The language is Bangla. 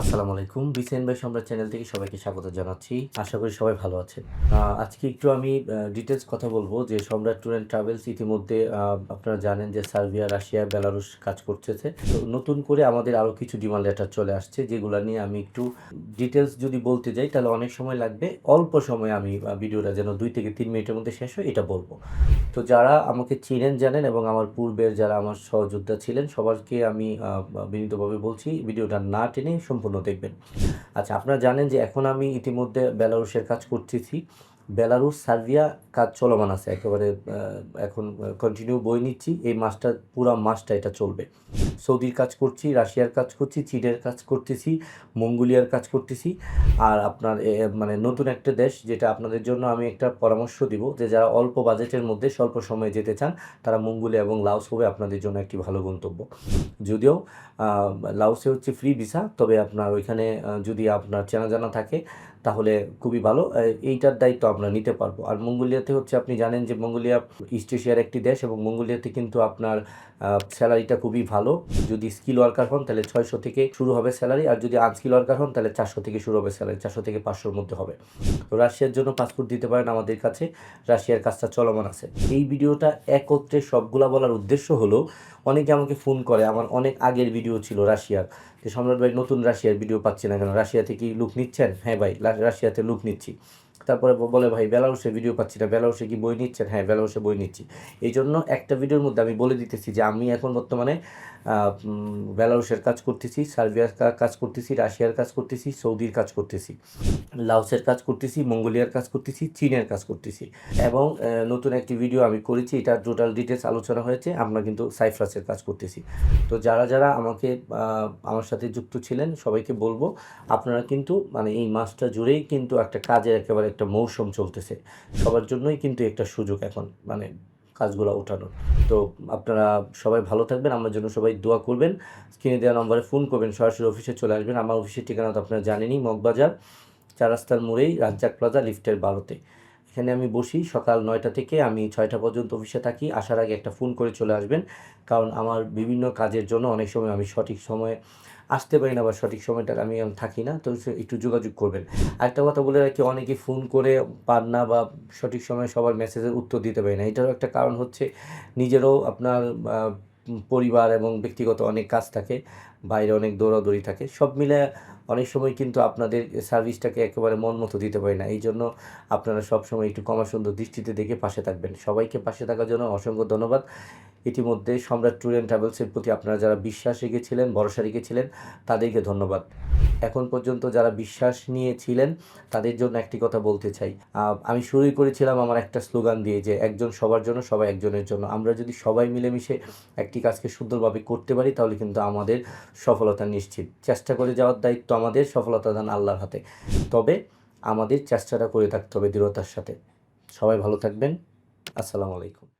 আসসালামু আলাইকুম। বিসেন ভাই সম্রাট চ্যানেল থেকে সবাইকে স্বাগত জানাচ্ছি। আশা করি সবাই ভালো আছেন। আজকে একটু আমি ডিটেলস কথা বলব যে সম্রাট ট্যুর অ্যান্ড ট্রাভেলস ইতিমধ্যে আপনারা জানেন যে সার্বিয়া, রাশিয়া, বেলারুশ কাজ করতেছে। তো নতুন করে আমাদের আরও কিছু ডিমান্ড লেটার চলে আসছে, যেগুলো নিয়ে আমি একটু ডিটেলস যদি বলতে যাই, তাহলে অনেক সময় লাগবে। অল্প সময়ে আমি ভিডিওটা যেন দুই থেকে তিন মিনিটের মধ্যে শেষ হয়, এটা বলব। তো যারা আমাকে চিনেন, জানেন এবং আমার পূর্বের যারা আমার সহযোদ্ধা ছিলেন, সবারকে আমি বিনীতভাবে বলছি, ভিডিওটা না টেনে সম্পূর্ণ দেখবেন। আচ্ছা আপনারা জানেন যে এখন আমি ইতিমধ্যে বেলারুশের কাজ করতেছি। বেলারুশ, সার্বিয়া, কাজ চলমান আছে। একেবারে এখন কন্টিনিউ বই নিচ্ছি। এই মাসটা, পুরো মাসটা এটা চলবে। সৌদির কাজ করছি, রাশিয়ার কাজ করছি, চীনের কাজ করতেছি, মঙ্গোলিয়ার কাজ করতেছি। আর আপনার মানে নতুন একটা দেশ, যেটা আপনাদের জন্য আমি একটা পরামর্শ দিব যে যারা অল্প বাজেটের মধ্যে স্বল্প সময়ে যেতে চান, তারা মঙ্গোলিয়া এবং লাওস হবে আপনাদের জন্য একটি ভালো গন্তব্য। যদিও লাওসে হচ্ছে ফ্রি ভিসা তবে আপনার ওইখানে যদি আপনার চেনা জানা থাকে তাহলে খুবই ভালো। এইটার দায়িত্ব আমরা নিতে পারব। আর মঙ্গোলিয়াতে হচ্ছে আপনি জানেন যে মঙ্গোলিয়া ইস্ট এশিয়ার একটি দেশ এবং মঙ্গোলিয়াতে কিন্তু আপনার স্যালারিটা খুবই ভালো। যদি স্কিল ওয়ার্কার হন তাহলে ছয়শো থেকে শুরু হবে স্যালারি। আর যদি আনস্কিল ওয়ার্কার হন তাহলে চারশো থেকে শুরু হবে স্যালারি, চারশো থেকে পাঁচশোর মধ্যে হবে। তো রাশিয়ার জন্য পাসপোর্ট দিতে পারেন আমাদের কাছে। রাশিয়ার কাজটা চলমান আছে। এই ভিডিওটা একত্রে সবগুলা বলার উদ্দেশ্য হলো, অনেকে আমাকে ফোন করে। আমার অনেক আগের ভিডিও ছিল রাশিয়ার। সম্রাট ভাই নতুন রাশিয়ার ভিডিও পাচ্ছি না কেন? রাশিয়াতে কি লুক নিচ্ছেন? হ্যাঁ ভাই রাশিয়াতে লুক নিচ্ছি। তারপরে বলে, ভাই, বেলারুশে ভিডিও পাচ্ছি না। বেলারুশে কি বই নিচ্ছেন? হ্যাঁ বেলারুশে বই নিচ্ছি। এই জন্য একটা ভিডিওর মধ্যে আমি বলে দিতেছি যে, আমি এখন বর্তমানে বেলারুশের কাজ করতেছি, সার্বিয়ার কাজ করতেছি, রাশিয়ার কাজ করতেছি, সৌদির কাজ করতেছি লাউসের কাজ করতেছি, মঙ্গোলিয়ার কাজ করতেছি, চীনের কাজ করতেছি। এবং নতুন একটি ভিডিও আমি করেছি। এটা টোটাল ডিটেলস আলোচনা হয়েছে। আমরা কিন্তু সাইফ্রাসের কাজ করতেছি। তো যারা যারা আমাকে আমার সাথে যুক্ত ছিলেন, সবাইকে বলব, আপনারা কিন্তু মানে এই মাসটা জুড়েই কিন্তু একটা কাজের একেবারে একটা মৌসুম চলতেছে। সবার জন্যই কিন্তু একটা সুযোগ এখন মানে কাজগুলো ওঠানোর। তো আপনারা সবাই ভালো থাকবেন, আমার জন্য সবাই দোয়া করবেন। স্ক্রিনে দেওয়া নম্বরে ফোন করবেন, সরাসরি অফিসে চলে আসবেন। আমার অফিসের ঠিকানা তো আপনারা জানেনই, মগবাজার, চার রাস্তার মোড়েই রাজ্জাক প্লাজা, লিফটের বারোতে। এখানে আমি বসি, সকাল নয়টা থেকে আমি ছয়টা পর্যন্ত অফিসে থাকি। আসার আগে একটা ফোন করে চলে আসবেন, কারণ আমার বিভিন্ন কাজের জন্য অনেক সময় আমি সঠিক সময়ে আসতে পারি না বা সঠিক সময়টা আমি থাকি না, তো একটু যোগাযোগ করবেন। আরেকটা কথা বলে রাখি, অনেকে ফোন করে পান না বা সঠিক সময়ে সবার মেসেজের উত্তর দিতে পারি না। এটারও একটা কারণ হচ্ছে নিজেরও আপনার পরিবার এবং ব্যক্তিগত অনেক কাজ থাকে, বাইরে অনেক দৌড়াদৌড়ি থাকে, সব মিলে অনেক সময় কিন্তু আপনাদের সার্ভিসটাকে একেবারে মন মতো দিতে পারি না। এই জন্য আপনারা সবসময় একটু কমা সুন্দর দৃষ্টিতে দেখে পাশে থাকবেন। সবাইকে পাশে থাকার জন্য অসংখ্য ধন্যবাদ। ইতিমধ্যে সম্রাট ট্যুর অ্যান্ড ট্রাভেলসের প্রতি আপনারা যারা বিশ্বাস রেখেছিলেন ভরসা রেখেছিলেন, তাদেরকে ধন্যবাদ। এখন পর্যন্ত যারা বিশ্বাস নিয়েছিলেন, তাদের জন্য একটি কথা বলতে চাই। আমি শুরুই করেছিলাম আমার একটা স্লোগান দিয়ে যে একজন সবার জন্য, সবাই একজনের জন্য। আমরা যদি সবাই মিলেমিশে একটি কাজকে সুন্দরভাবে করতে পারি, তাহলে কিন্তু আমাদের সফলতা নিশ্চিত। চেষ্টা করে যাওয়ার দায়িত্ব আমাদের সফলতা দান আল্লাহর হাতে। তবে আমাদের চেষ্টাটা করে থাকতে হবে দৃঢ়তার সাথে। সবাই ভালো থাকবেন। আসসালামু আলাইকুম।